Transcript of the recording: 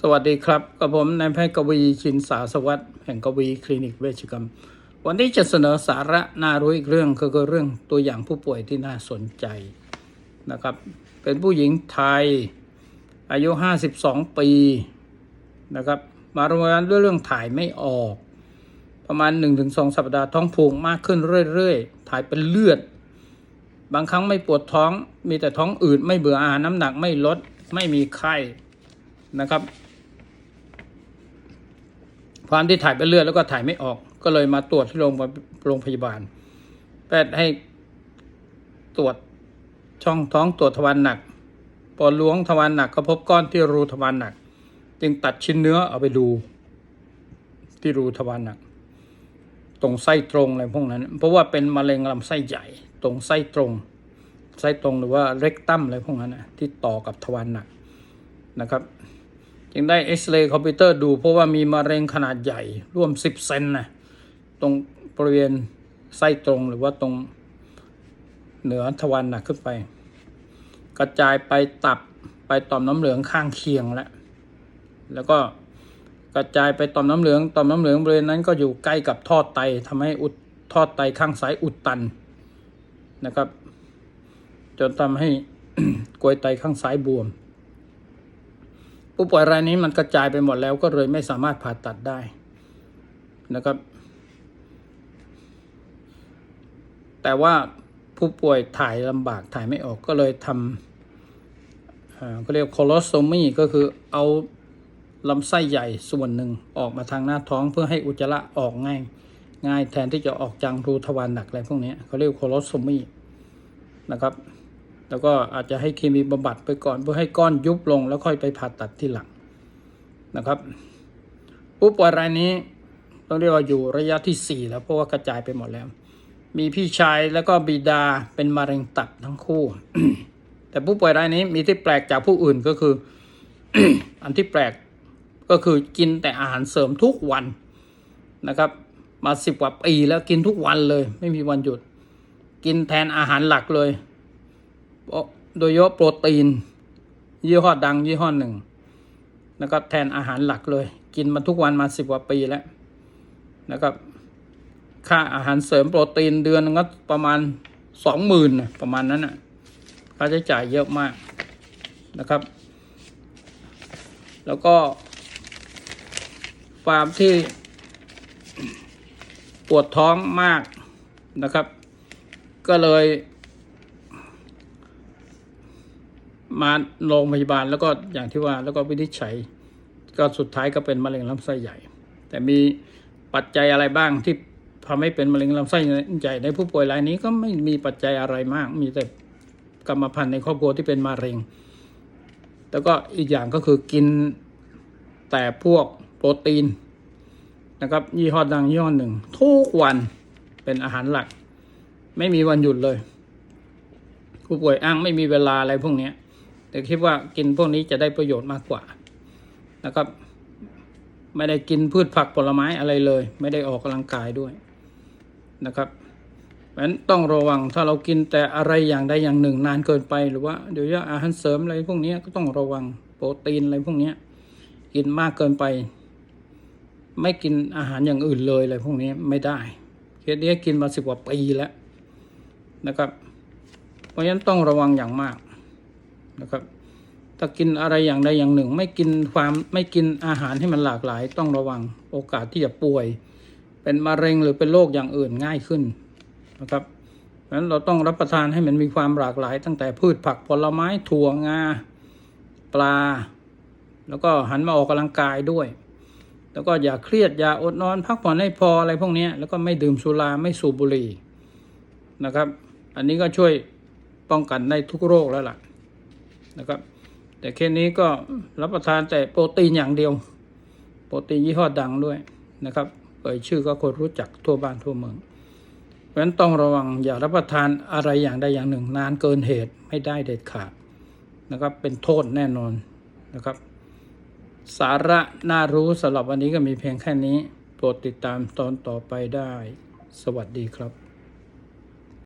สวัสดีครับกับผมนายแพทย์กวีชินสาสวัสดิ์แห่งกวีคลินิกเวชกรรม วันนี้จะเสนอสาระน่ารู้อีกเรื่องก็คือเรื่องตัวอย่างผู้ป่วยที่น่าสนใจนะครับ เป็นผู้หญิงไทย อายุ 52 ปีนะครับ มาโรงพยาบาลด้วยเรื่องถ่ายไม่ออก ประมาณ 1-2 สัปดาห์ท้องผูกมากขึ้นเรื่อยๆ ถ่ายเป็นเลือด บางครั้งไม่ปวดท้องมีแต่ท้องอืดไม่เบื่ออาหารน้ำหนักไม่ลดไม่มีไข้ นะครับ ความที่ถ่ายเป็นเลือดแล้วก็ถ่ายไม่ออก ก็เลยมาตรวจที่โรงพยาบาลโรงพยาบาล แพทย์ให้ตรวจช่องท้องตรวจทวารหนักพอดล้วงทวารหนักก็พบก้อนที่รูทวารหนัก จึงตัดชิ้นเนื้อเอาไปดู ที่รูทวารหนัก ตรงไส้ตรงอะไรพวกนั้น เพราะว่าเป็นมะเร็งลำไส้ใหญ่ ตรงไส้ตรง ไส้ตรงหรือว่าเร็กตัมอะไรพวกนั้นนะที่ต่อกับทวารหนักนะครับ จึงได้เอ็กซเรย์คอมพิวเตอร์ดูเพราะว่ามีมะเร็งขนาดใหญ่ร่วม 10 เซนนะตรงบริเวณไส้ตรงหรือว่าตรงเหนือทวารหนักขึ้นไป กระจายไปตับไปต่อมน้ำเหลืองข้างเคียงแล้วแล้วก็กระจายไปต่อมน้ำเหลืองต่อมน้ำเหลืองบริเวณนั้นก็อยู่ใกล้กับท่อไตทำให้อุดท่อไตข้างซ้ายอุดตันนะครับ จนทำให้กลวยไตข้างซ้ายบวม ผู้ป่วยรายนี้มันกระจายไปหมดแล้วก็เลยไม่สามารถผ่าตัดได้นะครับ แต่ว่าผู้ป่วยถ่ายลำบากถ่ายไม่ออกก็เลยทำอ่าก็เรียกโคโลสโตมีก็คือเอาลำไส้ใหญ่ส่วนหนึ่งออกมาทางหน้าท้องเพื่อให้อุจจาระออกง่าย ง่ายแทนที่จะออกจังรูทวารหนักอะไรพวกนี้เขาเรียกโคโลสโตมีนะครับ แล้วก็อาจจะให้เคมีบำบัดไปก่อน เพื่อให้ก้อนยุบลงแล้วค่อยไปผ่าตัดที่หลังนะครับผู้ป่วยรายนี้ต้องเรียกว่าอยู่ระยะที่สี่แล้วเพราะว่ากระจายไปหมดแล้ว มีพี่ชายแล้วก็บิดาเป็นมะเร็งตับทั้งคู่ แต่ผู้ป่วยรายนี้มีที่แปลกจากผู้อื่นก็คือ อันที่แปลกก็คือกินแต่อาหารเสริมทุกวันนะครับ มาสิบกว่าปีแล้วกินทุกวันเลย ไม่มีวันหยุด กินแทนอาหารหลักเลย โดยเฉพาะโปรตีน ยี่ห้อดังยี่ห้อหนึ่งนะครับแทนอาหารหลักเลย กินมาทุกวันมาสิบกว่าปีแล้วนะครับค่าอาหารเสริมโปรตีนเดือนก็ประมาณสองหมื่นประมาณนั้นนะค่าใช้จ่ายเยอะมากนะครับ แล้วก็ความที่ปวดท้องมากนะครับ ก็เลย มาโรงพยาบาลแล้วก็อย่างที่ว่าแล้วก็วินิจฉัย ก็สุดท้ายก็เป็นมะเร็งลำไส้ใหญ่ แต่มีปัจจัยอะไรบ้างที่ทำให้เป็นมะเร็งลำไส้ใหญ่ในผู้ป่วยรายนี้ก็ไม่มีปัจจัยอะไรมาก มีแต่กรรมพันธุ์ในครอบครัวที่เป็นมะเร็ง แล้วก็อีกอย่างก็คือกินแต่พวกโปรตีนนะครับยี่ห้อดังยี่ห้อหนึ่ง ทุกวันเป็นอาหารหลัก ไม่มีวันหยุดเลย ผู้ป่วยอ้างไม่มีเวลาอะไรพวกนี้ แต่คิดว่ากินพวกนี้จะได้ประโยชน์มากกว่านะครับ ไม่ได้กินพืชผักผลไม้อะไรเลย ไม่ได้ออกกำลังกายด้วยนะครับเพราะฉะนั้นต้องระวังถ้าเรากินแต่อะไรอย่างใดอย่างหนึ่งนานเกินไปหรือว่าเดี๋ยวจะอาหารเสริมอะไรพวกนี้ก็ต้องระวังโปรตีนอะไรพวกนี้กินมากเกินไป ไม่กินอาหารอย่างอื่นเลยอะไรพวกนี้ไม่ได้เคสนี้กินมาสิบกว่าปีแล้วนะครับ เพราะฉะนั้นต้องระวังอย่างมาก นะครับ ถ้ากินอะไรอย่างใดอย่างหนึ่ง ไม่กินความไม่กินอาหารให้มันหลากหลาย ต้องระวังโอกาสที่จะป่วย เป็นมะเร็งหรือเป็นโรคอย่างอื่นง่ายขึ้นนะครับเพราะนั้นเราต้องรับประทานให้มันมีความหลากหลาย ตั้งแต่พืชผักผลไม้ถั่วงาปลา แล้วก็หันมาออกกำลังกายด้วยแล้วก็อย่าเครียดอย่าอดนอนพักผ่อนให้พออะไรพวกนี้แล้วก็ไม่ดื่มสุราไม่สูบบุหรี่นะครับ อันนี้ก็ช่วยป้องกันได้ทุกโรคแล้วล่ะ นะครับ แต่เคสนี้ก็รับประทานแต่โปรตีนอย่างเดียว โปรตีนยี่ห้อดังด้วยนะครับเอ่ยชื่อก็คนรู้จักทั่วบ้านทั่วเมืองเพราะฉะนั้นต้องระวังอย่ารับประทานอะไรอย่างใดอย่างหนึ่ง นานเกินเหตุไม่ได้เด็ดขาดนะครับ เป็นโทษแน่นอนนะครับ สาระน่ารู้สำหรับวันนี้ก็มีเพียงแค่นี้ โปรดติดตามตอนต่อไปได้ สวัสดีครับ